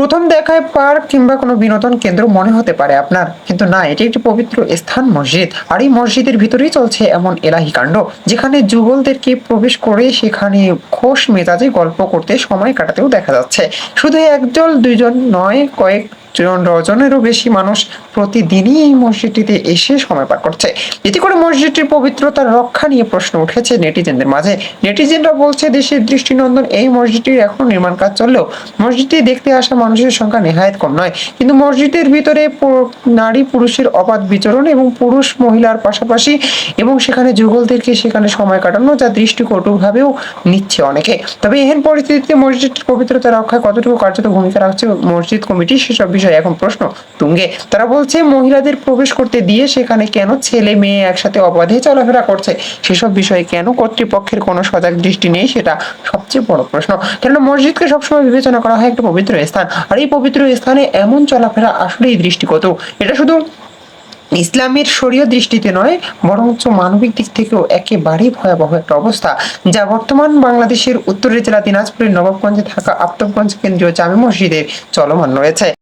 প্রথম দেখায় পার্ক কিংবা কোনো বিনোদন কেন্দ্র মনে হতে পারে আপনার। কিন্তু না, এটি একটি পবিত্র স্থান, মসজিদ। আর এই মসজিদের ভিতরেই চলছে এমন এলাহি কাণ্ড, যেখানে যুগলদেরকে প্রবেশ করে সেখানে খোশ মেজাজে গল্প করতে সময় কাটাতেও দেখা যাচ্ছে। শুধু একজন দুইজন নয়, কয়েক জন ডজনেরও বেশি মানুষ প্রতিদিনই এই মসজিদটিতে এসে সময় পার করছে। এতে করে মসজিদটির পবিত্রতার রক্ষা নিয়ে প্রশ্ন উঠেছে নেটিজেনদের মাঝে। নেটিজেনরা বলছে, দেশের দৃষ্টিনন্দন এই মসজিদটির এখন নির্মাণ কাজ চললেও মসজিদটি দেখতে আসা মানুষের সংখ্যা নেহায়ত কম নয়। কিন্তু মসজিদের ভিতরে নারী, পুরুষের অবাধ বিচরণ এবং পুরুষ মহিলার পাশাপাশি এবং সেখানে যুগলদেরকে সেখানে সময় কাটানো যা দৃষ্টিকটুভাবেও নিচ্ছে অনেকে। তবে এহেন পরিস্থিতিতে মসজিদটির পবিত্রতা রক্ষায় কতটুকু কার্যত ভূমিকা রাখছে মসজিদ কমিটি সেসব বিষয়ে এখন প্রশ্ন। তুঙ্গে, তারা বলছে, মহিলাদের প্রবেশ করতে দিয়ে সেখানে কেন ছেলে মেয়ে একসাথে অবাধে চলাফেরা করছে? সেসব বিষয়ে কেন কর্তৃপক্ষের কোনো সজাগ দৃষ্টি নেই সেটা সবচেয়ে বড় প্রশ্ন। কেননা মসজিদকে সবসময় বিবেচনা করা হয় একটা পবিত্র স্থান। আর এই পবিত্র স্থানে এমন চলাফেরা আসলেই দৃষ্টিগত। এটা শুধু ইসলামের শরীয় দৃষ্টিতে নয়, বরঞ্চ মানবিক দিক থেকেও একেবারেই ভয়াবহ একটা অবস্থা। যা বর্তমান বাংলাদেশের উত্তরের জেলা দিনাজপুরের নবাবগঞ্জে থাকা আফতাবগঞ্জ কেন্দ্রীয় জামে মসজিদের চলমান রয়েছে।